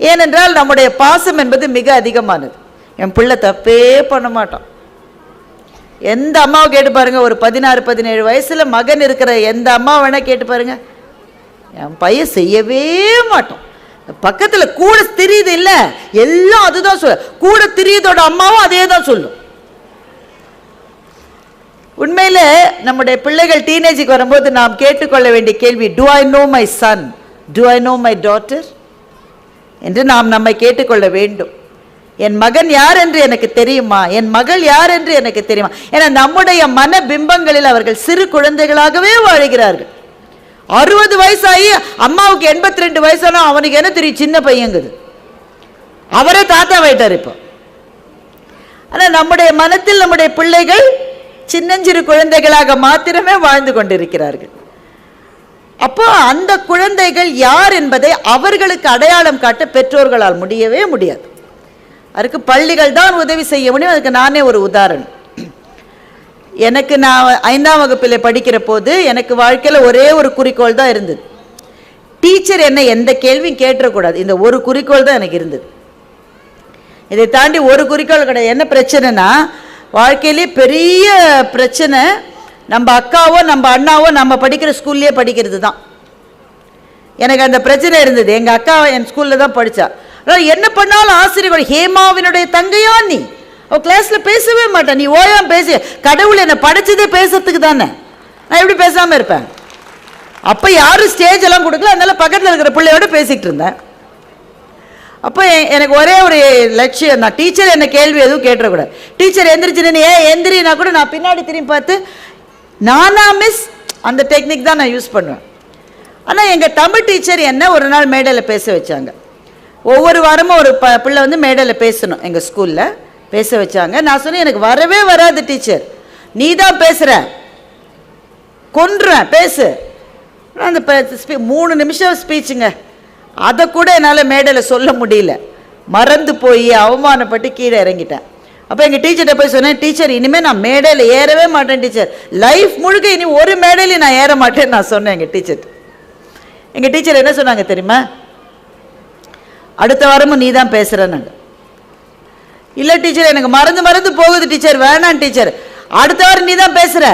ஏனென்றால் நம்முடைய பாசம் என்பது மிக அதிகமானது. என் பிள்ளை தப்பே பண்ண மாட்டான். எந்த அம்மாவை கேட்டு பாருங்க ஒரு பதினாறு பதினேழு வயசுல மகன் இருக்கிற எந்த அம்மா வேணா கேட்டு பாருங்க. என் பையன் செய்யவே மாட்டோம் பக்கத்தில் கூட தெரியுது இல்லை எல்லாம் அதுதான் சொல்ல கூட தெரியுதோட அம்மாவும் அதே தான் சொல்லும். உண்மையில் நம்முடைய பிள்ளைகள் டீனேஜுக்கு வரும்போது நாம் கேட்டுக்கொள்ள வேண்டிய கேள்வி do I know my son do I know my daughter என்று நாம் நம்மை கேட்டுக்கொள்ள வேண்டும். என் மகன் யார் என்று எனக்கு தெரியுமா? என் மகள் யார் என்று எனக்கு தெரியுமா? ஏன்னா நம்முடைய மன பிம்பங்களில் அவர்கள் சிறு குழந்தைகளாகவே வாழ்கிறார்கள். அறுபது வயசாகி அம்மாவுக்கு எண்பத்தி ரெண்டு வயசானா அவனுக்கு என்ன தெரியும்? சின்ன பையங்குது. அவரே தாத்தா வைட்டார் இப்போ. ஆனால் நம்முடைய மனத்தில் நம்முடைய பிள்ளைகள் சின்னஞ்சிறு குழந்தைகளாக மாத்திரமே வாழ்ந்து கொண்டிருக்கிறார்கள். அப்போ அந்த குழந்தைகள் யார் என்பதை அவர்களுக்கு அடையாளம் காட்ட பெற்றோர்களால் முடியவே முடியாது. அதுக்கு பள்ளிகள் தான் உதவி செய்ய முடியும். அதுக்கு நானே ஒரு உதாரணம். எனக்கு நான் ஐந்தாம் வகுப்பில் படிக்கிற போது எனக்கு வாழ்க்கையில் ஒரே ஒரு குறிக்கோள் தான் இருந்தது. டீச்சர் என்ன எந்த கேள்வியும் கேட்டுறக்கூடாது. இந்த ஒரு குறிக்கோள் தான் எனக்கு இருந்தது. இதை தாண்டி ஒரு குறிக்கோள் கிடையாது. என்ன பிரச்சனைனா வாழ்க்கையிலே பெரிய பிரச்சனை நம்ம அக்காவோ நம்ம அண்ணாவோ நம்ம படிக்கிற ஸ்கூல்லேயே படிக்கிறது தான் எனக்கு அந்த பிரச்சனை இருந்தது. எங்கள் அக்கா என் ஸ்கூலில் தான் படித்தா என்ன பண்ணாலும் ஆசிரியர்கள் ஹேமாவினுடைய தங்கையா நீ? அவள் கிளாஸில் பேசவே மாட்டேன் நீ ஓயாம பேசி. கடவுள் என்னை படித்ததே பேசுறதுக்கு தானே. நான் எப்படி பேசாமல் இருப்பேன்? அப்போ யாரும் ஸ்டேஜ் எல்லாம் கொடுக்கல. அதனால பக்கத்தில் இருக்கிற பிள்ளையோட பேசிகிட்டு இருந்தேன். அப்போ எனக்கு ஒரே ஒரு லட்சியம் தான். டீச்சர் என்ன கேள்வி எதுவும் கேட்டுறக்கூடாது. டீச்சர் எந்திரிச்சு நின்று ஏன் எந்திரினா கூட நான் பின்னாடி திரும்பி பார்த்து நானா மிஸ் அந்த டெக்னிக் தான் நான் யூஸ் பண்ணுவேன். ஆனால் எங்கள் தமிழ் டீச்சர் என்ன ஒரு நாள் மேடையில் பேச வச்சாங்க. ஒவ்வொரு வாரமும் ஒரு ப பிள்ளை வந்து மேடையில் பேசணும் எங்கள் ஸ்கூலில் பேச வச்சாங்க. நான் சொன்னேன் எனக்கு வரவே வராது டீச்சர் நீ தான் பேசுகிற கொன்றுவேன் பேசு. அந்த ஸ்பீ- மூணு நிமிஷம் ஸ்பீச்சுங்க அதை கூட என்னால் மேடையில் சொல்ல முடியல. மறந்து போய் அவமானப்பட்டு கீழே இறங்கிட்டேன். அப்போ எங்கள் டீச்சர்கிட்ட போய் சொன்னேன் டீச்சர் இனிமேல் நான் மேடையில் ஏறவே மாட்டேன் டீச்சர் லைஃப் முழுக்க இனி ஒரு மேடையிலையும் நான் ஏற மாட்டேன்னு நான் சொன்னேன் எங்கள் டீச்சர் எங்கள் டீச்சர் என்ன சொன்னாங்க தெரியுமா? அடுத்த வாரமும் நீ தான் பேசுகிறேன்னாங்க இல்லை டீச்சர் எனக்கு மறந்து மறந்து போகுது டீச்சர் வேணாம் டீச்சர் அடுத்த வாரம் நீ தான் பேசுகிற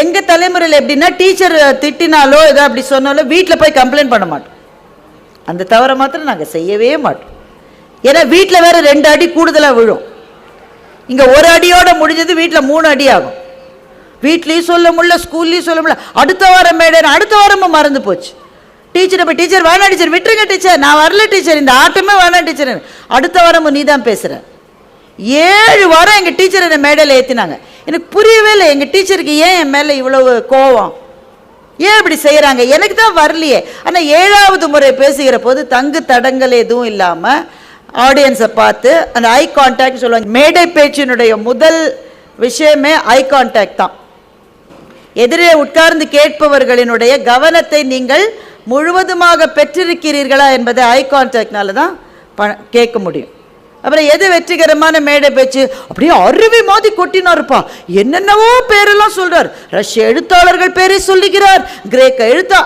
எங்கள் தலைமுறையில் எப்படின்னா டீச்சர் திட்டினாலோ ஏதோ அப்படி சொன்னாலோ வீட்டில் போய் கம்ப்ளைண்ட் பண்ண மாட்டோம். அந்த தவறை மாத்திரம் நாங்கள் செய்யவே மாட்டோம். ஏன்னா வீட்டில் வேறு ரெண்டு அடி கூடுதலாக விழும். இங்கே ஒரு அடியோட முடிஞ்சது வீட்டில் மூணு அடி ஆகும். வீட்லேயும் சொல்ல முடியல ஸ்கூல்லையும் சொல்ல முடியல. அடுத்த வாரம் மேடம் அடுத்த வாரமும் மறந்து போச்சு. டீச்சர் இப்போ டீச்சர் வேணாம் டீச்சர் விட்டுருங்க டீச்சர் நான் வரல டீச்சர் இந்த ஆட்டமே வேணாம் டீச்சர் அடுத்த வாரமும் நீ தான் பேசுகிற ஏழு வாரம் எங்கள் டீச்சர் என்னை மேடையில் ஏற்றினாங்க எனக்கு புரியவே இல்லை எங்கள் டீச்சருக்கு ஏன் என் மேலே இவ்வளவு கோவம்? ஏன் இப்படி செய்கிறாங்க எனக்கு தான் வரலையே. ஆனால் ஏழாவது முறை பேசுகிற போது தங்கு தடங்கள் எதுவும் இல்லாமல் ஆடியன்ஸை பார்த்து அந்த ஐ கான்டாக்ட் சொல்லுவாங்க மேடை பேச்சினுடைய முதல் விஷயமே ஐ கான்டாக்ட் தான். எதிரே உட்கார்ந்து கேட்பவர்களினுடைய கவனத்தை நீங்கள் முழுவதுமாக பெற்றிருக்கிறீர்களா என்பதை ஐ கான்டாக்ட்னால தான் ப கேட்க முடியும். அப்புறம் எது வெற்றிகரமான மேடை பேச்சு? அப்படியே அருவி மாதிரி கொட்டினாருப்பா என்னென்னவோ பேரெல்லாம் சொல்றார். ரஷ்ய எழுத்தாளர்கள் பேரை சொல்லுகிறார். கிரேக்க எழுத்தா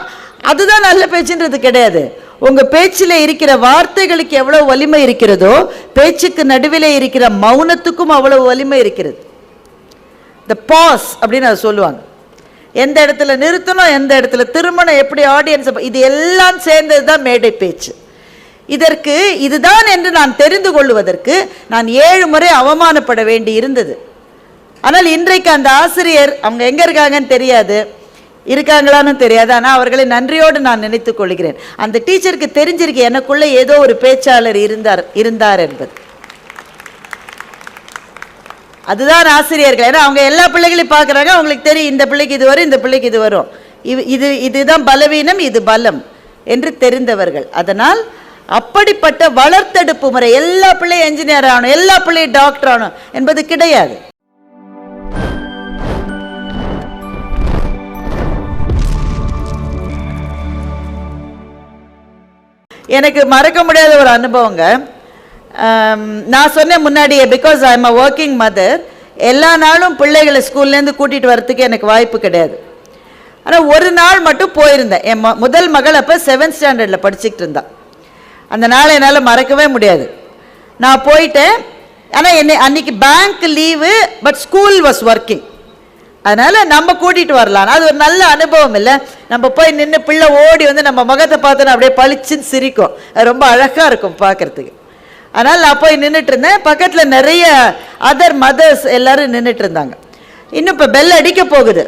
அதுதான் நல்ல பேச்சுன்றது கிடையாது. உங்க பேச்சில் இருக்கிற வார்த்தைகளுக்கு எவ்வளவு வலிமை இருக்கிறதோ பேச்சுக்கு நடுவில் இருக்கிற மௌனத்துக்கும் அவ்வளவு வலிமை இருக்கிறது. த பாஸ் அப்படின்னு அதை சொல்லுவாங்க. எந்த இடத்துல நிறுத்தணும் எந்த இடத்துல திருமணம் எப்படி ஆடியன்ஸ் இது எல்லாம் சேர்ந்தது தான் மேடை பேச்சு. இதற்கு இதுதான் என்று நான் தெரிந்து கொள்வதற்கு நான் ஏழு முறை அவமானப்பட வேண்டி இருந்தது. ஆனால் இன்றைக்கு அந்த ஆசிரியர் அவங்க எங்கே இருக்காங்கன்னு தெரியாது. இருக்காங்களான்னு தெரியாது. ஆனால் அவர்களை நன்றியோடு நான் நினைத்து கொள்கிறேன். அந்த டீச்சருக்கு தெரிஞ்சிருக்கு எனக்குள்ளே ஏதோ ஒரு பேச்சாளர் இருந்தார் இருந்தார் என்பது. அதுதான் ஆசிரியர்கள். ஏன்னா அவங்க எல்லா பிள்ளைகளையும் பார்க்குறாங்க. அவங்களுக்கு தெரியும் இந்த பிள்ளைக்கு இது வரும் இந்த பிள்ளைக்கு இது வரும். இது இது இதுதான் பலவீனம் இது பலம் என்று தெரிந்தவர்கள். அதனால் அப்படிப்பட்ட வளர்த்தெடுப்பு முறை எல்லா பிள்ளையும் என்ஜினியர் ஆகணும் எல்லா பிள்ளையும் டாக்டர் ஆகணும் என்பது கிடையாது. எனக்கு மறக்க முடியாத ஒரு அனுபவங்க. நான் சொன்னேன் முன்னாடியே because I am a working mother எல்லா நாளும் பிள்ளைகளை ஸ்கூல்லேருந்து கூட்டிகிட்டு வரத்துக்கு எனக்கு வாய்ப்பு கிடையாது. ஆனால் ஒரு நாள் மட்டும் போயிருந்தேன். என் ம- முதல் மகள் அப்போ செவன்த் ஸ்டாண்டர்டில் படிச்சுக்கிட்டு இருந்தான் அந்த நாளை என்னால் மறக்கவே முடியாது. நான் போயிட்டேன். ஆனால் என்னை அன்னைக்கு bank leave but school was working அதனால நம்ம கூட்டிட்டு வரலாம். அது ஒரு நல்ல அனுபவம் இல்லை. நம்ம போய் நின்று பிள்ளை ஓடி வந்து நம்ம முகத்தை பார்த்தோன்னா அப்படியே பளிச்சுன்னு சிரிக்கும். அது ரொம்ப அழகாக இருக்கும் பார்க்கறதுக்கு. அதனால் நான் போய் நின்றுட்டு இருந்தேன். பக்கத்தில் நிறைய அதர் மதர்ஸ் எல்லாரும் நின்றுட்டு இருந்தாங்க. இன்னும் இப்போ பெல் அடிக்க போகுது.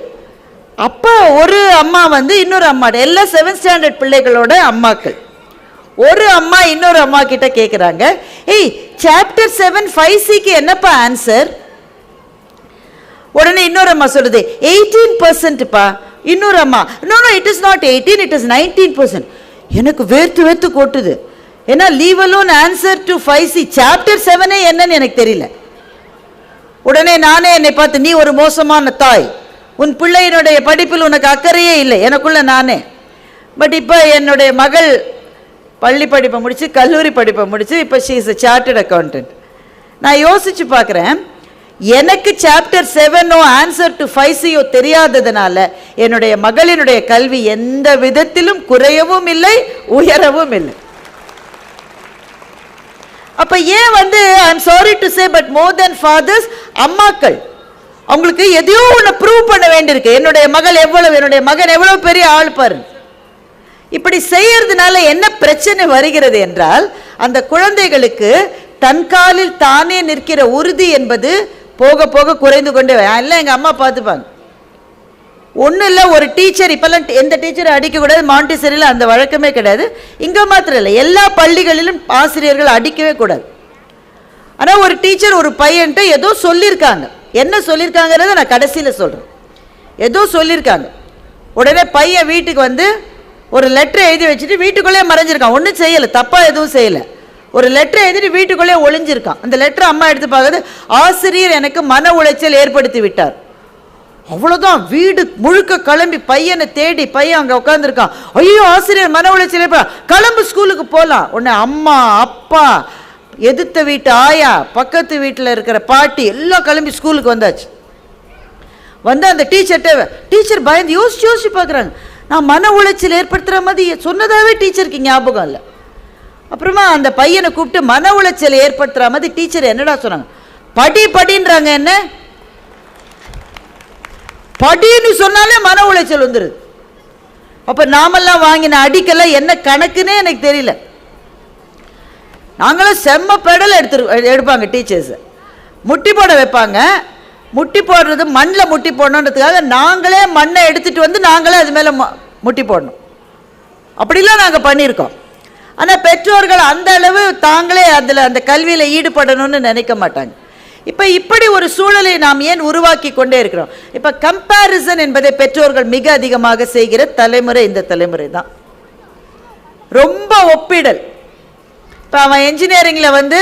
அப்போ ஒரு அம்மா வந்து இன்னொரு அம்மா எல்லா செவன்த் ஸ்டாண்டர்ட் பிள்ளைகளோட அம்மாக்கள். ஒரு அம்மா இன்னொரு அம்மா கிட்ட கேட்குறாங்க ஏய் சாப்டர் செவன் ஃபைவ் சிக்கு என்னப்பா ஆன்சர் உடனே இன்னொரு அம்மா சொல்லுது எயிட்டீன் பர்சன்ட்ப்பா இன்னொரு அம்மா no no it is not eighteen it is nineteen percent எனக்கு வேர்த்து வேர்த்து கொட்டுது. ஏன்னா leave alone answer to five C chapter செவனே என்னன்னு எனக்கு தெரியல. உடனே நானே என்னை பார்த்து நீ ஒரு மோசமான தாய். உன் பிள்ளையினுடைய படிப்பில் உனக்கு அக்கறையே இல்லை. எனக்குள்ள நானே. பட் இப்போ என்னுடைய மகள் பள்ளி படிப்பை முடித்து கல்லூரி படிப்பை முடித்து இப்போ she is a chartered accountant நான் யோசித்து பார்க்குறேன் எனக்கு சாப்டர் செவனோ ஆன்சர் டு ஃபைவ் சியோ தெரியாததுனால என்னுடைய மகளினுடைய கல்வி எந்த விதத்திலும் குறையவும் இல்லை உயரவும் இல்லை. அப்ப ஏன் வந்து I'm sorry to say but more than fathers அம்மாக்கள் அவங்களுக்கு எதையோ ஒன்று ப்ரூவ் பண்ண வேண்டியிருக்கு. என்னுடைய மகள் எவ்வளவு என்னுடைய மகன் எவ்வளவு பெரிய ஆள் பாருங்க. இப்படி செய்யறதுனால என்ன பிரச்சனை வருகிறது என்றால் அந்த குழந்தைகளுக்கு தன் காலில் தானே நிற்கிற உறுதி என்பது போக போக குறைந்து கொண்டே வரும். எல்லாம் எங்கள் அம்மா பார்த்துப்பாங்க. ஒன்றும் இல்லை ஒரு டீச்சர் இப்போல்லாம் எந்த டீச்சரை அடிக்கக்கூடாது மாண்டிசரியில் அந்த வழக்கமே கிடையாது. இங்கே மாத்திரம் இல்லை எல்லா பள்ளிகளிலும் ஆசிரியர்கள் அடிக்கவே கூடாது. ஆனால் ஒரு டீச்சர் ஒரு பையன்ட்டு ஏதோ சொல்லியிருக்காங்க. என்ன சொல்லியிருக்காங்கிறத நான் கடைசியில் சொல்கிறேன் ஏதோ சொல்லியிருக்காங்க. உடனே பையன் வீட்டுக்கு வந்து ஒரு லெட்டர் எழுதி வச்சுட்டு வீட்டுக்குள்ளேயே மறைஞ்சிருக்கான். ஒன்றும் செய்யலை தப்பாக எதுவும் செய்யலை. ஒரு லெட்டர் எழுதிட்டு வீட்டுக்குள்ளே ஒளிஞ்சிருக்கான். அந்த லெட்டர் அம்மா எடுத்து பார்க்கறது ஆசிரியர் எனக்கு மன உளைச்சல் ஏற்படுத்தி விட்டார். அவ்வளோதான் வீடு முழுக்க கிளம்பி பையனை தேடி பையன் அங்கே உட்காந்துருக்கான் ஐயோ ஆசிரியர் மன உளைச்சல் ஏற்பட கிளம்பு ஸ்கூலுக்கு போகலாம் உன்னை அம்மா அப்பா எதிர்த்த வீட்டு ஆயா பக்கத்து வீட்டில் இருக்கிற பாட்டி எல்லாம் கிளம்பி ஸ்கூலுக்கு வந்தாச்சு. வந்து அந்த டீச்சர்கிட்ட டீச்சர் பயந்து யோசிச்சு யோசிச்சு பார்க்குறாங்க. நான் மன உளைச்சல் ஏற்படுத்துகிற மாதிரி சொன்னதாகவே டீச்சருக்கு ஞாபகம் இல்லை. அப்புறமா அந்த பையனை கூப்பிட்டு மன உளைச்சல் ஏற்படுத்துகிற மாதிரி டீச்சர் என்னடா சொன்னாங்க? படி படின்றாங்க என்ன? படின்னு சொன்னாலே மன உளைச்சல் வந்துடுது அப்போ நாமெல்லாம் வாங்கின அடிக்கெல்லாம் என்ன கணக்குன்னே எனக்கு தெரியல. நாங்களும் செம்ம பெடல் எடுத்துரு எடுப்பாங்க டீச்சர்ஸ். முட்டி போட வைப்பாங்க. முட்டி போடுறது மண்ணில் முட்டி போடணுன்றதுக்காக நாங்களே மண்ணை எடுத்துகிட்டு வந்து நாங்களே அது மேலே முட்டி போடணும். அப்படிலாம் நாங்கள் பண்ணியிருக்கோம். ஆனால் பெற்றோர்கள் அந்த அளவு தாங்களே அதில் அந்த கல்வியில் ஈடுபடணும்னு நினைக்க மாட்டாங்க. இப்போ இப்படி ஒரு சூழலை நாம் ஏன் உருவாக்கி கொண்டே இருக்கிறோம்? இப்போ கம்பேரிசன் என்பதை பெற்றோர்கள் மிக அதிகமாக செய்கிற தலைமுறை இந்த தலைமுறை தான். ரொம்ப ஒப்பிடல். இப்போ அவன் என்ஜினியரிங்கில் வந்து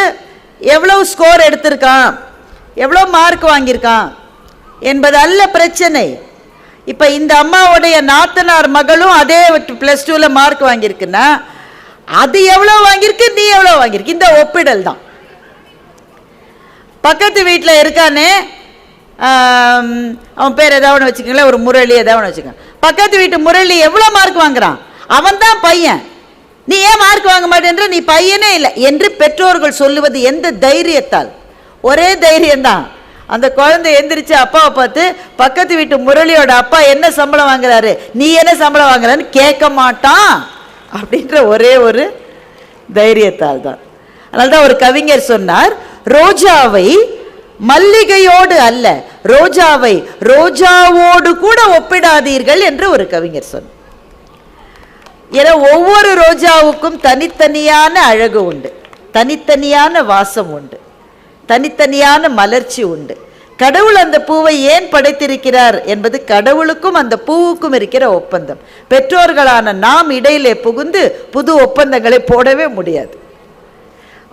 எவ்வளோ ஸ்கோர் எடுத்திருக்கான்? எவ்வளோ மார்க் வாங்கியிருக்கான்? என்பது அல்ல பிரச்சனை. இப்போ இந்த அம்மாவுடைய நாத்தனார் மகளும் அதே ப்ளஸ் டூவில் மார்க் வாங்கியிருக்குன்னா அது எவ்வளோ வாங்கியிருக்கு நீ எவ்வளோ வாங்கியிருக்கு? இந்த ஒப்பிடல் தான். பக்கத்து வீட்டில் இருக்கானே அவன் பேர் ஏதாவது ஒன்று வச்சுக்கோங்களேன் ஒரு முரளி ஏதாவது ஒன்று வச்சுக்கோங்க. பக்கத்து வீட்டு முரளி எவ்வளோ மார்க் வாங்குறான்? அவன் தான் பையன். நீ ஏன் மார்க் வாங்க மாட்டேன்ற நீ பையனே இல்லை என்று பெற்றோர்கள் சொல்லுவது எந்த தைரியத்தால்? ஒரே தைரியம்தான் அந்த குழந்தை எந்திரிச்சு அப்பாவை பார்த்து பக்கத்து வீட்டு முரளியோட அப்பா என்ன சம்பளம் வாங்குறாரு? நீ என்ன சம்பளம் வாங்குறான்னு கேட்க மாட்டான். அப்படின்ற ஒரே ஒரு தைரியத்தால் தான். அதனால தான் ஒரு கவிஞர் சொன்னார் ரோஜாவை மல்லிகையோடு அல்ல ரோஜாவை ரோஜாவோடு கூட ஒப்பிடாதீர்கள் என்று ஒரு கவிஞர் சொன்னார். ஏன்னா ஒவ்வொரு ரோஜாவுக்கும் தனித்தனியான அழகு உண்டு தனித்தனியான வாசம் உண்டு தனித்தனியான மலர்ச்சி உண்டு. கடவுள் அந்த பூவை ஏன் படைத்திருக்கிறார் என்பது கடவுளுக்கும் அந்த பூவுக்கும் இருக்கிற ஒப்பந்தம். பெற்றோர்களான நாம் இடையிலே புகுந்து புது ஒப்பந்தங்களை போடவே முடியாது.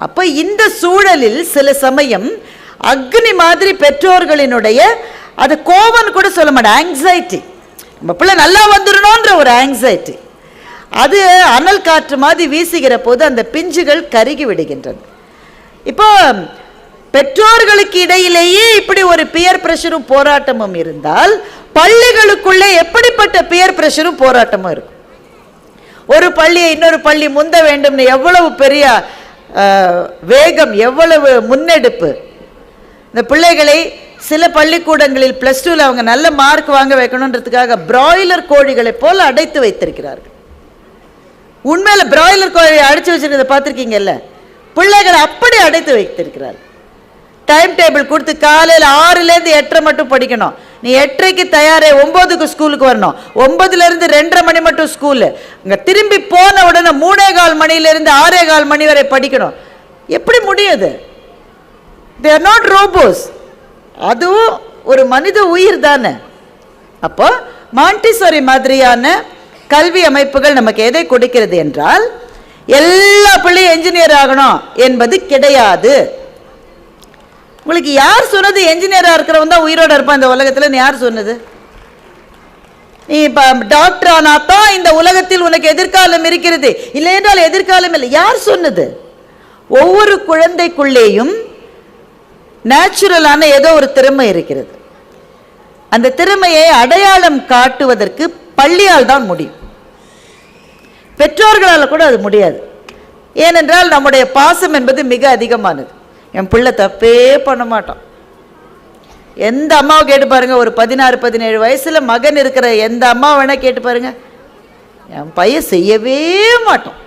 அப்ப இந்த சூழலில் சில சமயம் அக்னி மாதிரி பெற்றோர்களினுடைய அது கோவம் கூட சொல்ல மாட்டேன் ஆங்ஸைட்டி நம்ம பிள்ளை நல்லா வந்துடணுன்ற ஒரு ஆங்ஸைட்டி அது அனல் காற்று மாதிரி வீசுகிற போது அந்த பிஞ்சுகள் கருகி விடுகின்றன. இப்போ பெற்றோர்களுக்கு இடையிலேயே இப்படி ஒரு பியர் பிரஷரும் போராட்டமும் இருந்தால் பள்ளிகளுக்குள்ளே எப்படிப்பட்ட பியர் பிரஷரும் போராட்டமும் இருக்கும். ஒரு பள்ளியை இன்னொரு பள்ளி முந்த வேண்டும்னு எவ்வளவு பெரிய வேகம் எவ்வளவு முன்னெடுப்பு. இந்த பிள்ளைகளை சில பள்ளிக்கூடங்களில் ப்ளஸ் டூவில் அவங்க நல்ல மார்க் வாங்க வைக்கணுன்றதுக்காக பிராய்லர் கோழிகளைப் போல் அடைத்து வைத்திருக்கிறார்கள். உண்மையில் பிராய்லர் கோழியை அடைச்சி வச்சிருக்கிறத பார்த்துருக்கீங்கல்ல? பிள்ளைகளை அப்படி அடைத்து வைத்திருக்கிறார்கள். டைம் டேபிள் கொடுத்து காலையில் ஆறுலேருந்து எட்டரை மட்டும் படிக்கணும். நீ எட்டரைக்கு தயாரே ஒம்போதுக்கு ஸ்கூலுக்கு வரணும். ஒன்பதுலேருந்து ரெண்டரை மணி மட்டும் ஸ்கூலு. இங்கே திரும்பி போன உடனே மூணே கால் மணிலேருந்து ஆறே கால் மணி வரை படிக்கணும். எப்படி முடியுது? தேர் நாட் ரோபோஸ் அதுவும் ஒரு மனித உயிர் தானே. அப்போ மாண்டிசோரி மாதிரியான கல்வி அமைப்புகள் நமக்கு எதை கொடுக்கிறது என்றால் எல்லா பிள்ளையும் என்ஜினியர் ஆகணும் என்பது கிடையாது. உங்களுக்கு யார் சொன்னது என்ஜினியராக இருக்கிறவன் தான் உயிரோட இருப்பான் இந்த உலகத்தில்? யார் சொன்னது? நீ இப்போ டாக்டர் ஆனா தான் இந்த உலகத்தில் உனக்கு எதிர்காலம் இருக்கிறது. இல்லை என்றால் எதிர்காலம் இல்லை. யார் சொன்னது? ஒவ்வொரு குழந்தைக்குள்ளேயும் நேச்சுரலான ஏதோ ஒரு திறமை இருக்கிறது. அந்த திறமையை அடையாளம் காட்டுவதற்கு பள்ளியால் தான் முடியும். பெற்றோர்களால் கூட அது முடியாது. ஏனென்றால் நம்முடைய பாசம் என்பது மிக அதிகமானது. என் பிள்ளை தப்பே பண்ண மாட்டான். எந்த அம்மாவை கேட்டு பாருங்கள் ஒரு பதினாறு பதினேழு வயசில் மகன் இருக்கிற எந்த அம்மா வேணால் கேட்டு பாருங்கள் என் பையன் செய்யவே மாட்டோம்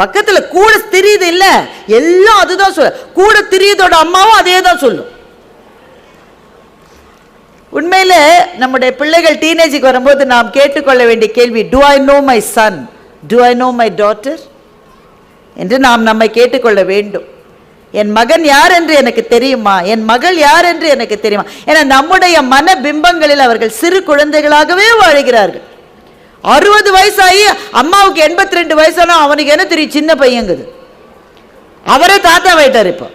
பக்கத்தில் கூட தெரியுது இல்லை? எல்லாம் அதுதான் சொல்ல. கூட தெரியுதோட அம்மாவும் அதே தான் சொல்லும். உண்மையில் நம்முடைய பிள்ளைகள் டீனேஜுக்கு வரும்போது நாம் கேட்டுக்கொள்ள வேண்டிய கேள்வி do I know my son do I know my daughter என்று நாம் நம்மை கேட்டுக்கொள்ள வேண்டும். என் மகன் யார் என்று எனக்கு தெரியுமா? என் மகள் யார் என்று எனக்கு தெரியுமா? ஏன்னா நம்முடைய மன பிம்பங்களில் அவர்கள் சிறு குழந்தைகளாகவே வாழ்கிறார்கள். அறுபது வயசாகி அம்மாவுக்கு எண்பத்தி ரெண்டு வயசானா அவனுக்கு என்ன தெரியும்? சின்ன பையங்குது. அவரே தாத்தா வைட்டார் இப்போ.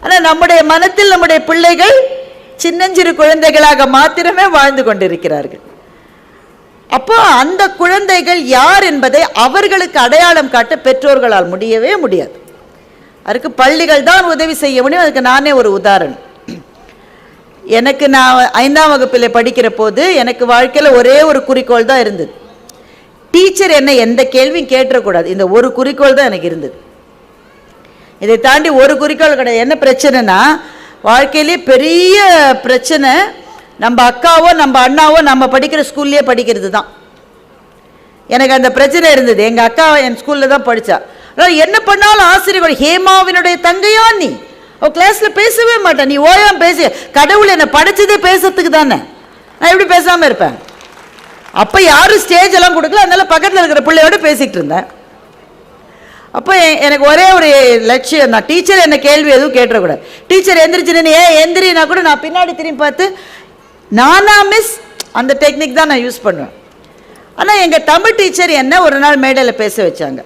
ஆனால் நம்முடைய மனத்தில் நம்முடைய பிள்ளைகள் சின்னஞ்சிறு குழந்தைகளாக மாத்திரமே வாழ்ந்து கொண்டிருக்கிறார்கள். அப்போ அந்த குழந்தைகள் யார் என்பதை அவர்களுக்கு அடையாளம் காட்ட பெற்றோர்களால் முடியவே முடியாது. அதுக்கு பள்ளிகள் தான் உதவி செய்ய முடியும். அதுக்கு நானே ஒரு உதாரணம். எனக்கு நான் ஐந்தாம் வகுப்பில் படிக்கிற போது எனக்கு வாழ்க்கையில் ஒரே ஒரு குறிக்கோள் தான் இருந்தது. டீச்சர் என்ன எந்த கேள்வியும் கேட்டுறக்கூடாது. இந்த ஒரு குறிக்கோள் தான் எனக்கு இருந்தது. இதை தாண்டி ஒரு குறிக்கோள் கிடையாது. என்ன பிரச்சனைனா வாழ்க்கையிலே பெரிய பிரச்சனை நம்ம அக்காவோ நம்ம அண்ணாவோ நம்ம படிக்கிற ஸ்கூல்லேயே படிக்கிறது தான் எனக்கு அந்த பிரச்சனை இருந்தது. எங்கள் அக்கா என் ஸ்கூலில் தான் படித்தா அதாவது என்ன பண்ணாலும் ஆசிரியர் ஹேமாவினுடைய தங்கையா நீ? அவள் கிளாஸில் பேசவே மாட்டேன் நீ ஓயாம பேசி. கடவுள் என்னை படைச்சதே பேசுறதுக்கு தானே. நான் எப்படி பேசாமல் இருப்பேன்? அப்போ யாரும் ஸ்டேஜ் எல்லாம் கொடுக்கல? அதனால பக்கத்தில் இருக்கிற பிள்ளையோட பேசிகிட்டு இருந்தேன். அப்போ எ- எனக்கு ஒரே ஒரு லட்சியம் தான். டீச்சர் என்ன கேள்வி எதுவும் கேட்டுறக்கூடாது. டீச்சர் எந்திரிச்சு ஏன் எந்திரினா கூட நான் பின்னாடி திரும்பி பார்த்து நானா மிஸ் அந்த டெக்னிக் தான் நான் யூஸ் பண்ணுவேன். ஆனால் எங்கள் தமிழ் டீச்சர் என்ன ஒரு நாள் மேடையில் பேச வச்சாங்க.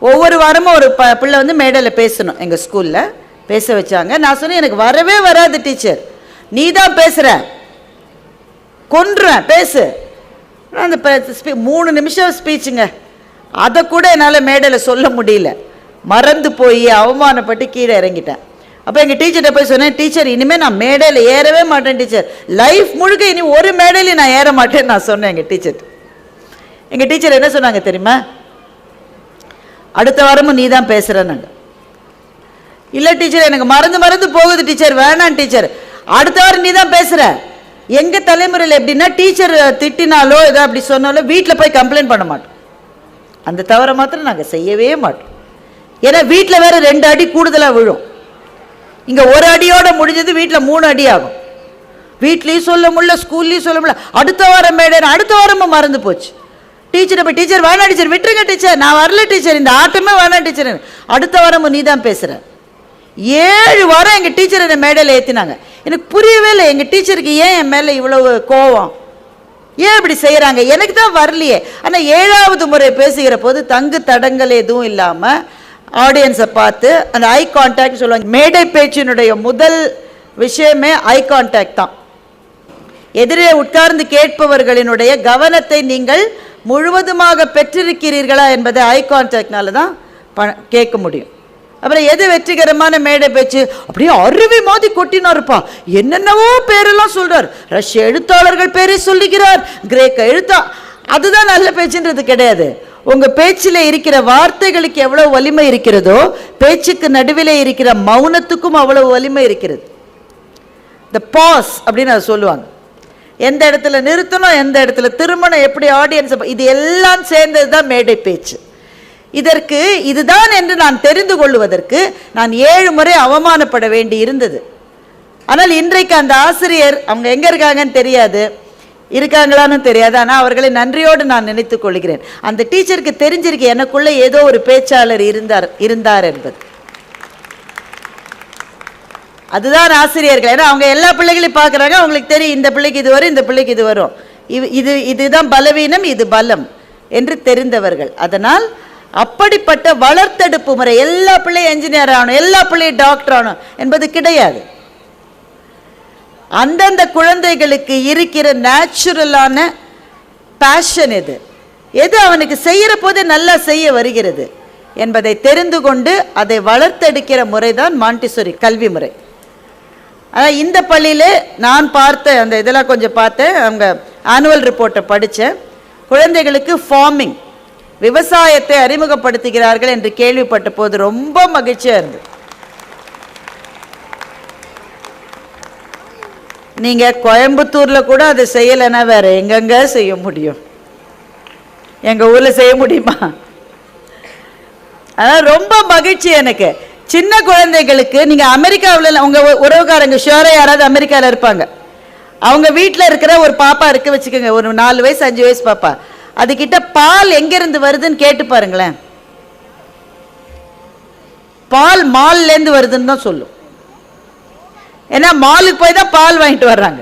ஒவ்வொரு வாரமும் ஒரு ப பிள்ளை வந்து மேடையில் பேசணும் எங்கள் ஸ்கூலில் பேச வச்சாங்க. நான் சொன்னேன் எனக்கு வரவே வராது டீச்சர். நீ தான் பேசுகிற கொன்றுவேன் பேசு. அந்த ஸ்பீ- மூணு நிமிஷம் ஸ்பீச்சுங்க. அதை கூட என்னால் மேடையில் சொல்ல முடியல. மறந்து போய் அவமானப்பட்டு கீழே இறங்கிட்டேன். அப்போ எங்கள் டீச்சர்கிட்ட போய் சொன்னேன் டீச்சர் இனிமேல் நான் மேடையில் ஏறவே மாட்டேன் டீச்சர். லைஃப் முழுக்க இனி ஒரு மேடையிலையும் நான் ஏற மாட்டேன்னு நான் சொன்னேன் எங்கள் டீச்சர் எங்கள் டீச்சர் என்ன சொன்னாங்க தெரியுமா? அடுத்த வாரமும் நீ தான் பேசுகிறேன்னாங்க இல்லை டீச்சர் எனக்கு மறந்து மறந்து போகுது டீச்சர் வேணாம் டீச்சர் அடுத்த வாரம் நீ தான் பேசுகிற எங்கள் தலைமுறையில் எப்படின்னா டீச்சர் திட்டினாலோ ஏதோ அப்படி சொன்னாலோ வீட்டில் போய் கம்ப்ளைண்ட் பண்ண மாட்டோம். அந்த தவறை மாத்திரம் நாங்கள் செய்யவே மாட்டோம். ஏன்னா வீட்டில் வேற ரெண்டு அடி கூடுதலாக விழும். இங்கே ஒரு அடியோட முடிஞ்சது வீட்டில் மூணு அடி ஆகும். வீட்லேயும் சொல்ல முடியல ஸ்கூல்லையும் சொல்ல முடியல. அடுத்த வாரம் மேடம் அடுத்த வாரமும் மறந்து போச்சு. டீச்சரை போய் டீச்சர் வேணாம் டீச்சர் விட்டுருங்க டீச்சர். நான் வரல டீச்சர் இந்த ஆட்டமே வேணாம் டீச்சர். அடுத்த வாரமும் நீ தான் பேசுகிற ஏழு வாரம் எங்கள் டீச்சர் என்னை மேடையில் ஏற்றினாங்க எனக்கு புரியவே இல்லை எங்கள் டீச்சருக்கு ஏன் என் மேலே இவ்வளவு கோவம்? ஏன் இப்படி செய்கிறாங்க எனக்கு தான் வரலையே. ஆனால் ஏழாவது முறை பேசுகிற போது தங்கு தடங்கள் எதுவும் இல்லாமல் ஆடியன்ஸை பார்த்து அந்த ஐ கான்டாக்ட் சொல்லுவாங்க மேடை பேச்சினுடைய முதல் விஷயமே ஐ கான்டாக்ட் தான். எதிரே உட்கார்ந்து கேட்பவர்களினுடைய கவனத்தை நீங்கள் முழுவதுமாக பெற்றிருக்கிறீர்களா என்பதை ஐ கான்டாக்ட்னால தான் ப கேட்க முடியும். அப்புறம் எது வெற்றிகரமான மேடை பேச்சு? அப்படியே அருவி மாதிரி கொட்டினாருப்பா. என்னென்னவோ பேரெல்லாம் சொல்கிறார் ரஷ்ய எழுத்தாளர்கள் பேரை சொல்லுகிறார். கிரேக்க எழுத்தா அதுதான் நல்ல பேச்சுன்றது கிடையாது. உங்கள் பேச்சில் இருக்கிற வார்த்தைகளுக்கு எவ்வளோ வலிமை இருக்கிறதோ பேச்சுக்கு நடுவில் இருக்கிற மௌனத்துக்கும் அவ்வளோ வலிமை இருக்கிறது. த பாஸ் அப்படின்னு அதை சொல்லுவாங்க. எந்த இடத்துல நிறுத்தணும் எந்த இடத்துல திருமணம் எப்படி ஆடியன்ஸ் இது எல்லாம் சேர்ந்தது தான் மேடை பேச்சு. இதற்கு இதுதான் என்று நான் தெரிந்து கொள்வதற்கு நான் ஏழு முறை அவமானப்பட வேண்டி இருந்தது. ஆனால் இன்றைக்கு அந்த ஆசிரியர் அவங்க எங்கே இருக்காங்கன்னு தெரியாது. இருக்காங்களான்னு தெரியாது. ஆனால் அவர்களை நன்றியோடு நான் நினைத்துக் கொள்கிறேன். அந்த டீச்சருக்கு தெரிஞ்சிருக்கு எனக்குள்ளே ஏதோ ஒரு பேச்சாளர் இருந்தார் இருந்தார் என்பது. அதுதான் ஆசிரியர்கள். ஏன்னா அவங்க எல்லா பிள்ளைகளையும் பார்க்குறாங்க. அவங்களுக்கு தெரியும் இந்த பிள்ளைக்கு இது வரும் இந்த பிள்ளைக்கு இது வரும். இது இது இதுதான் பலவீனம் இது பலம் என்று தெரிந்தவர்கள். அதனால் அப்படிப்பட்ட வளர்த்தெடுப்பு முறை எல்லா பிள்ளையும் என்ஜினியர் ஆகணும் எல்லா பிள்ளையும் டாக்டர் ஆகணும் என்பது கிடையாது. அந்தந்த குழந்தைகளுக்கு இருக்கிற நேச்சுரலான பேஷன் எது? எது அவனுக்கு செய்கிற போது நல்லா செய்ய வருகிறது என்பதை தெரிந்து கொண்டு அதை வளர்த்தெடுக்கிற முறை தான் மாண்டிசோரி கல்வி முறை. ஆனால் இந்த பள்ளியில் நான் பார்த்த அந்த இதெல்லாம் கொஞ்சம் பார்த்தேன் அவங்க ஆனுவல் ரிப்போர்ட்டை படித்தேன். குழந்தைகளுக்கு ஃபார்மிங் விவசாயத்தை அறிமுகப்படுத்துகிறார்கள் என்று கேள்விப்பட்ட போது ரொம்ப மகிழ்ச்சியாக இருந்தது. நீங்கள் கோயம்புத்தூரில் கூட அதை செய்யலைன்னா வேற எங்கெங்க செய்ய முடியும்? எங்கள் ஊரில் செய்ய முடியுமா? அதான் ரொம்ப மகிழ்ச்சி எனக்கு. சின்ன குழந்தைகளுக்கு நீங்கள் அமெரிக்காவில் உங்கள் உறவுக்காரங்க ஷியோராக யாராவது அமெரிக்காவில் இருப்பாங்க. அவங்க வீட்டில் இருக்கிற ஒரு பாப்பா இருக்க வச்சுக்கோங்க ஒரு நாலு வயசு அஞ்சு வயசு பாப்பா. அதுக்கிட்ட பால் எங்கேருந்து வருதுன்னு கேட்டு பாருங்களேன். பால் மால்லேருந்து வருதுன்னு தான் சொல்லும். ஏன்னா மாலுக்கு போய் தான் பால் வாங்கிட்டு வர்றாங்க.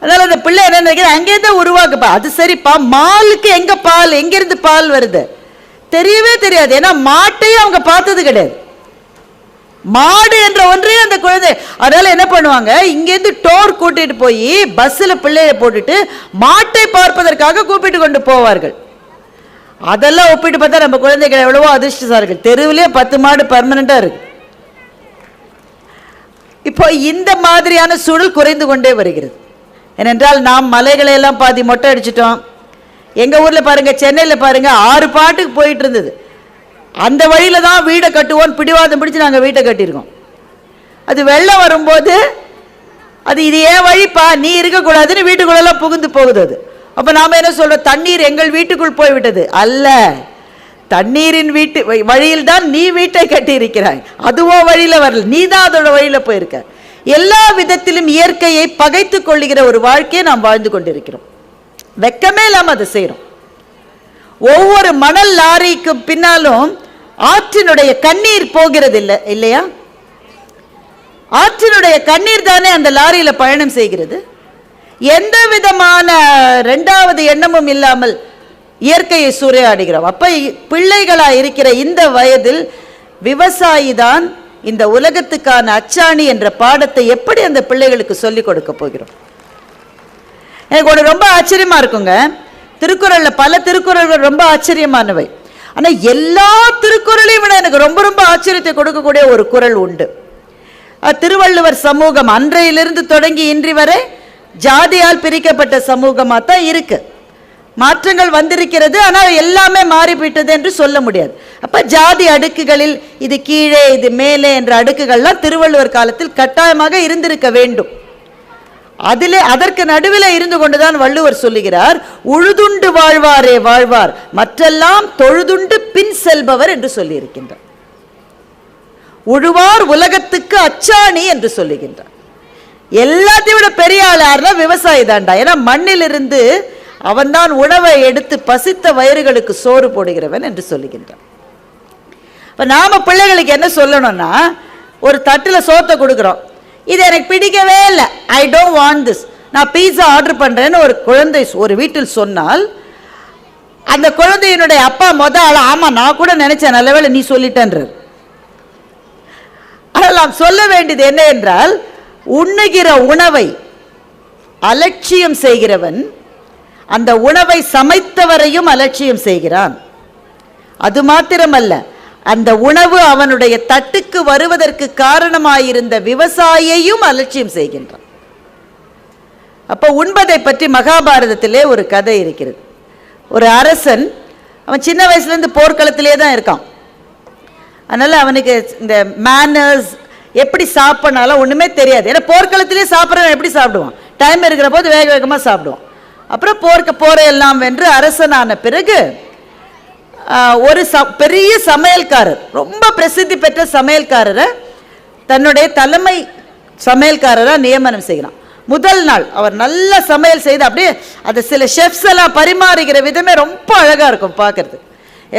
அதனால அந்த பிள்ளை என்ன நினைக்கிறது அங்கேருந்து உருவாக்குப்பா. அது சரிப்பா மாலுக்கு எங்க பால் எங்கிருந்து பால் வருது? தெரியவே தெரியாது. ஏன்னா மாட்டையும் அவங்க பார்த்தது கிடையாது. மாடு என்ற ஒன்றையும் அந்த குழந்தை. அதனால என்ன பண்ணுவாங்க? இங்கேருந்து டோர் கூட்டிட்டு போய் பஸ்ஸில் பிள்ளைய போட்டுட்டு மாட்டை பார்ப்பதற்காக கூப்பிட்டு கொண்டு போவார்கள். அதெல்லாம் ஒப்பிட்டு பார்த்தா நம்ம குழந்தைகள் எவ்வளவோ அதிர்ஷ்டசார்கள் தெருவிலே பத்து மாடு பர்மனண்டா இருக்கு. இப்போ இந்த மாதிரியான சூழல் குறைந்து கொண்டே வருகிறது. ஏனென்றால் நாம் மலைகளை எல்லாம் பாதி மொட்டை அடிச்சிட்டோம். எங்கள் ஊரில் பாருங்க சென்னையில் பாருங்க ஆறு பாட்டுக்கு போயிட்டு இருந்தது. அந்த வழியில தான் வீடை கட்டுவோம் பிடிவாதம் பிடிச்சு நாங்கள் வீட்டை கட்டியிருக்கோம். அது வெள்ளம் வரும்போது அது இது ஏன் வழிப்பா? நீ இருக்கக்கூடாதுன்னு வீட்டுக்குள்ளெல்லாம் புகுந்து போகுது அது. அப்போ நாம் என்ன சொல்கிறோம் தண்ணீர் எங்கள் வீட்டுக்குள் போய்விட்டது. அல்ல தண்ணீரின் வீட்டு வழியில் தான் நீ வீட்டை கட்டியிருக்கிறாய். அதுவோ வழியில் வரல. நீ தான் அதோட வழியில் போயிருக்க. எல்லா விதத்திலும் இயற்கையை பகைத்து கொள்ளுகிற ஒரு வாழ்க்கையை நாம் வாழ்ந்து கொண்டிருக்கிறோம். வெக்கமே இல்லாமல் அதை செய்கிறோம் ஒவ்வொரு மணல் லாரிக்கு பின்னாலும் ஆற்றினுடைய கண்ணீர் போகிறது இல்லை இல்லையா? ஆற்றினுடைய கண்ணீர் தானே அந்த லாரியில் பயணம் செய்கிறது. எந்த விதமான ரெண்டாவது எண்ணமும் இல்லாமல் இயற்கையை சூறையாடுகிறோம். அப்ப பிள்ளைகளாக பிள்ளைகளா இருக்கிற இந்த வயதில் விவசாயி தான் இந்த உலகத்துக்கான அச்சாணி என்ற பாடத்தை எப்படி அந்த பிள்ளைகளுக்கு சொல்லிக் கொடுக்க போகிறோம்? எனக்கு ஒன்று ரொம்ப ஆச்சரியமா இருக்குங்க. திருக்குறளில் பல திருக்குறள்கள் ரொம்ப ஆச்சரியமானவை. ஆனால் எல்லா திருக்குறளையும் விட எனக்கு ரொம்ப ரொம்ப ஆச்சரியத்தை கொடுக்கக்கூடிய ஒரு குறள் உண்டு. திருவள்ளுவர் சமூகம் அன்றையிலிருந்து தொடங்கி இன்றி வரை ஜாதியால் பிரிக்கப்பட்ட சமூகமாக தான் இருக்கு. மாற்றங்கள் வந்திருக்கிறது ஆனால் எல்லாமே மாறிவிட்டது என்று சொல்ல முடியாது. அப்போ ஜாதி அடுக்குகளில் இது கீழே இது மேலே என்ற அடுக்குகள்லாம் திருவள்ளுவர் காலத்தில் கட்டாயமாக இருந்திருக்க வேண்டும். அதிலே அதற்கு நடுவில் இருந்து கொண்டுதான் வள்ளுவர் சொல்லுகிறார் உழுதுண்டு வாழ்வாரே வாழ்வார் மற்றெல்லாம் தொழுதுண்டு பின் செல்பவர் என்று சொல்லியிருக்கின்றார். உழுவார் உலகத்துக்கு அச்சாணி என்று சொல்லுகின்றார். எல்லாத்தையும் விட பெரிய ஆளார்னா விவசாயி தாண்டா ஏன்னா மண்ணிலிருந்து அவன்தான் உணவை எடுத்து பசித்த வயிறுகளுக்கு சோறு போடுகிறவன் என்று சொல்லுகின்றான் இப்போ நாம பிள்ளைகளுக்கு என்ன சொல்லணும்னா ஒரு தட்டில் சோத்தை கொடுக்குறோம். இது எனக்கு பிடிக்கவே இல்லை. ஐ டோன்ட் வாண்ட் திஸ் நான் பீஸா ஆர்டர் பண்ணுறேன்னு ஒரு குழந்தை ஒரு வீட்டில் சொன்னால் அந்த குழந்தையினுடைய அப்பா மொத ஆள் ஆமாம் நான் கூட நினைச்சேன் நல்லவேளை நீ சொல்லிட்டேன்றார். ஆனால் நாம் சொல்ல வேண்டியது என்ன என்றால் உண்ணுகிற உணவை அலட்சியம் செய்கிறவன் அந்த உணவை சமைத்தவரையும் அலட்சியம் செய்கிறான். அது மாத்திரமல்ல அந்த உணவு அவனுடைய தட்டுக்கு வருவதற்கு காரணமாயிருந்த விவசாயியையும் அலட்சியம் செய்கின்றான். அப்போ உண்பதை பற்றி மகாபாரதத்திலே ஒரு கதை இருக்கிறது. ஒரு அரசன் அவன் சின்ன வயசுலேருந்து போர்க்களத்திலே தான் இருக்கான். அதனால் அவனுக்கு இந்த மேனர்ஸ் எப்படி சாப்பிட்னாலும் ஒன்றுமே தெரியாது. ஏன்னா போர்க்களத்திலே சாப்பிட்றவன் எப்படி சாப்பிடுவான்? டைம் இருக்கிற போது வேக வேகமாக சாப்பிடுவான். அப்புறம் போர்க்க போரையெல்லாம் வென்று அரசனான பிறகு ஒரு ச பெரிய சமையல்காரர் ரொம்ப பிரசித்தி பெற்ற சமையல்காரரை தன்னுடைய தலைமை சமையல்காரராக நியமனம் செய்கிறான். முதல் நாள் அவர் நல்ல சமையல் செய்து அப்படியே அது சில ஷெஃப்ஸ் எல்லாம் பரிமாறுகிற விதமே ரொம்ப அழகாக இருக்கும் பார்க்கறது.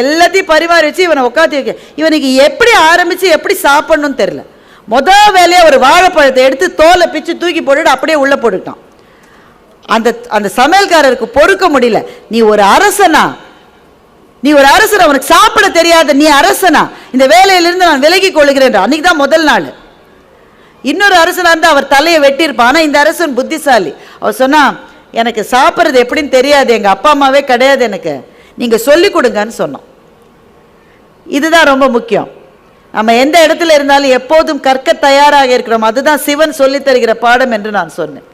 எல்லாத்தையும் பரிமாறி வச்சு இவனை உட்காந்து வைக்க. இவனுக்கு எப்படி ஆரம்பித்து எப்படி சாப்பிட்ணும்னு தெரில மொதல் வேலையை ஒரு வாழைப்பழத்தை எடுத்து தோலை பிச்சு தூக்கி போட்டுட்டு அப்படியே உள்ளே போட்டுட்டான் அந்த அந்த சமையல்காரருக்கு பொறுக்க முடியல. நீ ஒரு அரசனா நீ ஒரு அரசன் அவனுக்கு சாப்பிட தெரியாத நீ அரசனா. இந்த வேலையிலிருந்து நான் விலகி கொள்கிறேன் அன்னைக்கு தான் முதல் நாள். இன்னொரு அரசனாக இருந்தால் அவர் தலையை வெட்டியிருப்பான். ஆனால் இந்த அரசன் புத்திசாலி. அவர் சொன்னா எனக்கு சாப்பிட்றது எப்படின்னு தெரியாது. எங்கள் அப்பா அம்மாவே கிடையாது எனக்கு. நீங்கள் சொல்லி கொடுங்கன்னு சொன்னோம் இதுதான் ரொம்ப முக்கியம். நம்ம எந்த இடத்துல இருந்தாலும் எப்போதும் கற்க தயாராக இருக்கிறோம் அதுதான் சிவன் சொல்லித்தருகிற பாடம் என்று நான் சொன்னேன்.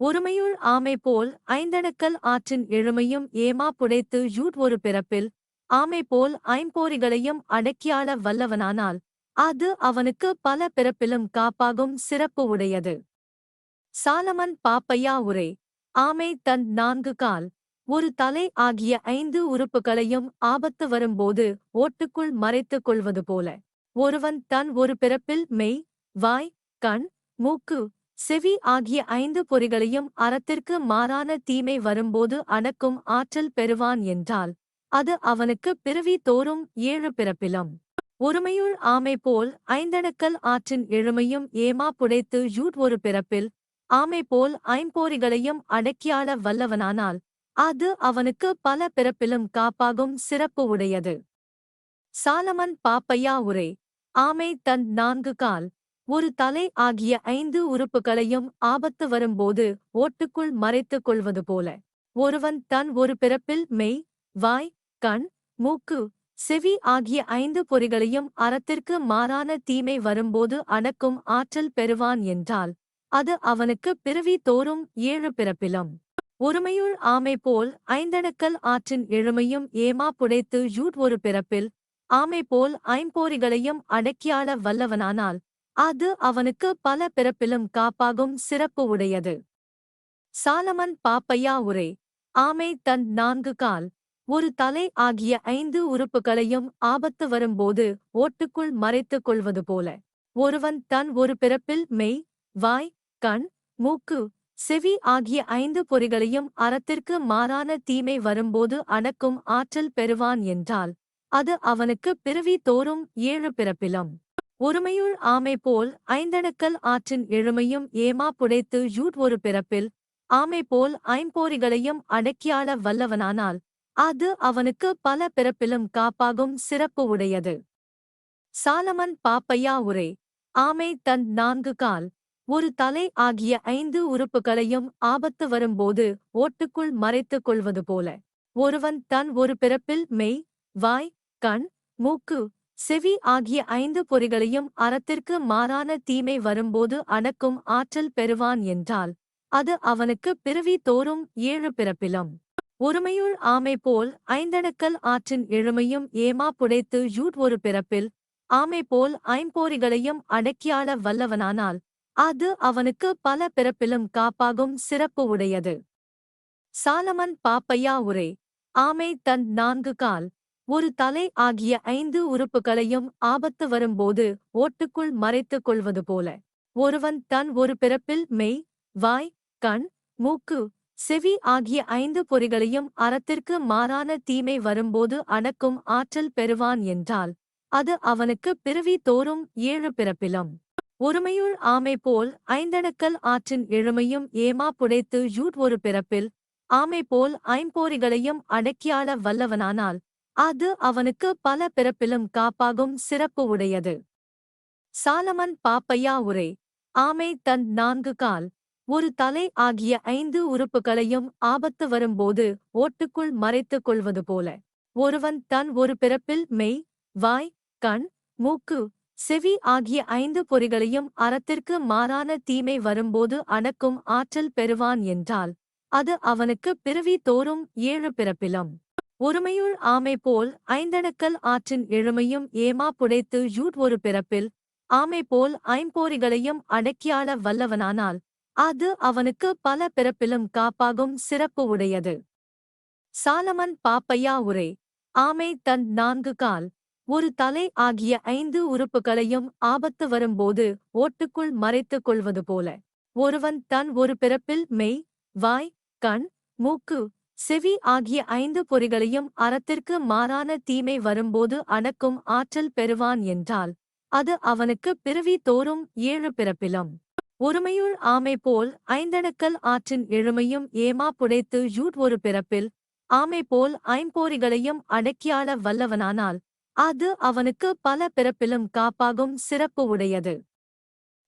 ஒருமையுள் ஆமை போல் ஐந்தணுக்கல் ஆற்றின் எழுமையும் ஏமா புடைத்து யூட் ஒரு பிறப்பில் ஆமை போல் ஐம்போரிகளையும் அடக்கியாள வல்லவனானால் அது அவனுக்கு பல பிறப்பிலும் காப்பாகும் சிறப்பு உடையது. சாலமன் பாப்பையா உரை ஆமை தன் நான்கு கால் ஒரு தலை ஆகிய ஐந்து உறுப்புகளையும் ஆபத்து வரும்போது ஓட்டுக்குள் மறைத்துக் கொள்வது போல ஒருவன் தன் ஒரு பிறப்பில் மெய் வாய் கண் மூக்கு செவி ஆகிய ஐந்து பொறிகளையும் அறத்திற்கு மாறான தீமை வரும்போது அடக்கும் ஆற்றல் பெறுவான் என்றால் அது அவனுக்கு பிறவி தோறும் ஏழு பிறப்பிலும். ஒருமையுள் ஆமை போல் ஐந்தணக்கல் ஆற்றின் எழுமையும் ஏமா புடைத்து யூட் ஒரு பிறப்பில் ஆமை போல் ஐம்போரிகளையும் அடக்கியாள வல்லவனானால் அது அவனுக்கு பல பிறப்பிலும் காப்பாகும் சிறப்பு உடையது. சாலமன் பாப்பையா உரை. ஆமை தன் நான்கு கால். ஒரு தலை ஆகிய ஐந்து உறுப்புகளையும் ஆபத்து வரும்போது ஓட்டுக்குள் மறைத்துக் கொள்வது போல. ஒருவன் தன் ஒரு பிறப்பில் மெய் வாய் கண் மூக்கு செவி ஆகிய ஐந்து பொறிகளையும் அறத்திற்கு மாறான தீமை வரும்போது அடக்கும் ஆற்றல் பெறுவான் என்றால் அது அவனுக்கு பிறவி தோறும் ஏழு பிறப்பிலும். ஒருமையுள் ஆமை போல் ஐந்தணக்கல் ஆற்றின் எழுமையும் ஏமா புடைத்து யூட் ஒரு பிறப்பில் ஆமை போல் ஐம்போரிகளையும் அடக்கியாள வல்லவனானால் அது அவனுக்கு பல பிறப்பிலும் காப்பாகும் சிறப்பு உடையது. சாலமன் பாப்பையா உரை ஆமை தன் நான்கு கால் ஒரு தலை ஆகிய ஐந்து உறுப்புகளையும் ஆபத்து வரும்போது ஓட்டுக்குள் மறைத்துக் கொள்வது போல. ஒருவன் தன் ஒரு பிறப்பில் மெய் வாய் கண் மூக்கு செவி ஆகிய ஐந்து பொறிகளையும் அறத்திற்கு மாறான தீமை வரும்போது அடக்கும் ஆற்றல் பெறுவான் என்றால் அது அவனுக்கு பிறவி தோறும் ஏழு பிறப்பிலும். ஒருமையுள் ஆமை போல் ஐந்தணுக்கல் ஆற்றின் எழுமையும் ஏமா புடைத்து யூட் ஒரு பிறப்பில் ஆமை போல் ஐம்போரிகளையும் அடக்கியாள வல்லவனானால் அது அவனுக்கு பல பிறப்பிலும் காப்பாகும் சிறப்பு உடையது. சாலமன் பாப்பையா உரை ஆமை தன் நான்கு கால் ஒரு தலை ஆகிய ஐந்து உறுப்புகளையும் ஆபத்து வரும்போது ஓட்டுக்குள் மறைத்துக் கொள்வது போல ஒருவன் தன் ஒரு பிறப்பில் மெய் வாய் கண் மூக்கு செவி ஆகிய ஐந்து பொறிகளையும் அறத்திற்கு மாறான தீமை வரும்போது அடக்கும் ஆற்றல் பெறுவான் என்றால் அது அவனுக்கு பிறவி தோறும் ஏழு பிறப்பிலும். ஒருமையுள் ஆமை போல் ஐந்தணக்கல் ஆற்றின் எழுமையும் ஏமா புடைத்து யூட் ஒரு பிறப்பில் ஆமை போல் ஐம்போரிகளையும் அடக்கியாள வல்லவனானால் அது அவனுக்கு பல பிறப்பிலும் காப்பாகும் சிறப்பு உடையது. சாலமன் பாப்பையா உரை. ஆமை தன் நான்கு கால். ஒரு தலை ஆகிய ஐந்து உறுப்புகளையும் ஆபத்து வரும்போது ஓட்டுக்குள் மறைத்துக் கொள்வது போல. ஒருவன் தன் ஒரு பிறப்பில் மெய் வாய் கண் மூக்கு செவி ஆகிய ஐந்து பொறிகளையும் அறத்திற்கு மாறான தீமை வரும்போது அடக்கும் ஆற்றல் பெறுவான் என்றால் அது அவனுக்கு பிறவி தோறும் ஏழு பிறப்பிலும். ஒருமையுள் ஆமை போல் ஐந்தணுக்கல் ஆற்றின் எழுமையும் ஏமா புடைத்து யூட் ஒரு பிறப்பில் ஆமை போல் ஐம்போரிகளையும் அடக்கியாள வல்லவனானால் அது அவனுக்கு பல பிறப்பிலும் காப்பாகும் சிறப்பு உடையது. சாலமன் பாப்பையா உரை ஆமை தன் நான்கு கால் ஒரு தலை ஆகிய ஐந்து உறுப்புகளையும் ஆபத்து வரும்போது ஓட்டுக்குள் மறைத்துக் கொள்வது போல. ஒருவன் தன் ஒரு பிறப்பில் மெய் வாய் கண் மூக்கு செவி ஆகிய ஐந்து பொறிகளையும் அறத்திற்கு மாறான தீமை வரும்போது அணக்கும் ஆற்றல் பெறுவான் என்றால் அது அவனுக்கு பிறவி தோறும் ஏழு பிறப்பிலும். ஒருமையுள் ஆமை போல் ஐந்தணுக்கல் ஆற்றின் எழுமையும் ஏமா புடைத்து யூட் ஒரு பிறப்பில் ஆமை போல் ஐம்போரிகளையும் அடக்கியாள வல்லவனானால் அது அவனுக்கு பல பிறப்பிலும் காப்பாகும் சிறப்பு உடையது. சாலமன் பாப்பையா உரை ஆமை தன் நான்கு கால் ஒரு தலை ஆகிய ஐந்து உறுப்புகளையும் ஆபத்து வரும்போது ஓட்டுக்குள் மறைத்துக் கொள்வது போல ஒருவன் தன் ஒரு பிறப்பில் மெய் வாய் கண் மூக்கு செவி ஆகிய ஐந்து பொறிகளையும் அறத்திற்கு மாறான தீமை வரும்போது அடக்கும் ஆற்றல் பெறுவான் என்றால் அது அவனுக்கு பிறவி தோறும் ஏழு பிறப்பிலும். ஒருமையுள் ஆமை போல் ஐந்தணக்கல் ஆற்றின் எழுமையும் ஏமா புடைத்து யூட் ஒரு பிறப்பில் ஆமை போல் ஐம்போரிகளையும் அடக்கியாள வல்லவனானால் அது அவனுக்கு பல பிறப்பிலும் காப்பாகும் சிறப்பு உடையது.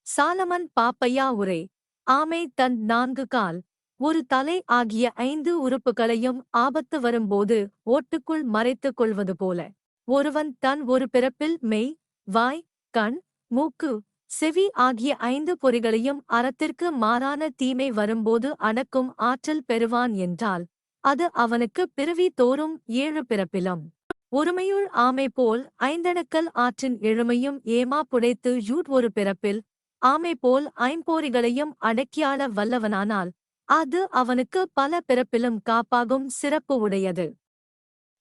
சாலமன் பாப்பையா உரை. ஆமை தன் நான்கு கால். ஒரு தலை ஆகிய ஐந்து உறுப்புகளையும் ஆபத்து வரும்போது ஓட்டுக்குள் மறைத்துக் கொள்வது போல. ஒருவன் தன் ஒரு பிறப்பில் மெய் வாய் கண் மூக்கு செவி ஆகிய ஐந்து பொறிகளையும் அறத்திற்கு மாறான தீமை வரும்போது அடக்கும் ஆற்றல் பெறுவான் என்றால் அது அவனுக்கு பிறவி தோறும் ஏழு பிறப்பிலும். ஒருமையுள் ஆமை போல் ஐந்தணக்கல் ஆற்றின் எழுமையும் ஏமா புடைத்து யூட் ஒரு பிறப்பில் ஆமை போல் ஐம்போரிகளையும் அடக்கியாள வல்லவனானால் அது அவனுக்கு பல பிறப்பிலும் காப்பாகும் சிறப்பு உடையது.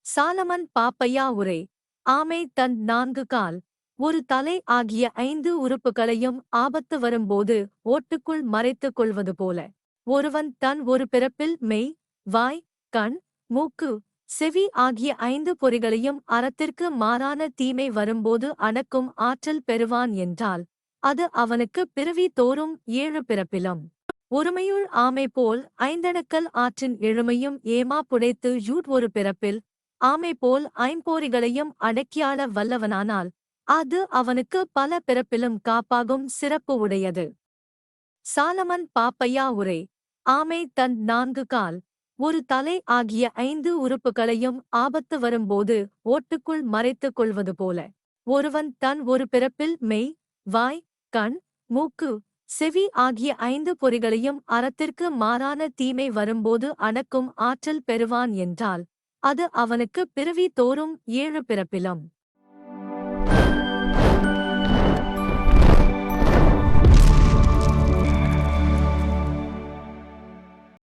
சாலமன் பாப்பையா உரை. ஆமை தன் நான்கு கால். ஒரு தலை ஆகிய ஐந்து உறுப்புகளையும் ஆபத்து வரும்போது ஓட்டுக்குள் மறைத்துக் கொள்வது போல. ஒருவன் தன் ஒரு பிறப்பில் மெய் வாய் கண் மூக்கு செவி ஆகிய ஐந்து பொறிகளையும் அறத்திற்கு மாறான தீமை வரும்போது அடக்கும் ஆற்றல் பெறுவான் என்றால் அது அவனுக்கு பிறவி தோறும் ஏழு பிறப்பிலும். ஒருமையுள் ஆமை போல் ஐந்தணுக்கல் ஆற்றின் எழுமையும் ஏமா புடைத்து யூட் ஒரு பிறப்பில் ஆமை போல் ஐம்போரிகளையும் அடக்கியாள வல்லவனானால் அது அவனுக்கு பல பிறப்பிலும் காப்பாகும் சிறப்பு உடையது. சாலமன் பாப்பையா உரை ஆமை தன் நான்கு கால் ஒரு தலை ஆகிய ஐந்து உறுப்புகளையும் ஆபத்து வரும்போது ஓட்டுக்குள் மறைத்துக் கொள்வது போல ஒருவன் தன் ஒரு பிறப்பில் மெய் வாய் கண் மூக்கு செவி ஆகிய ஐந்து பொறிகளையும் அறத்திற்கு மாறான தீமை வரும்போது அடக்கும் ஆற்றல் பெறுவான் என்றால் அது அவனுக்கு பிறவி தோறும் ஏழு பிறப்பிலும்.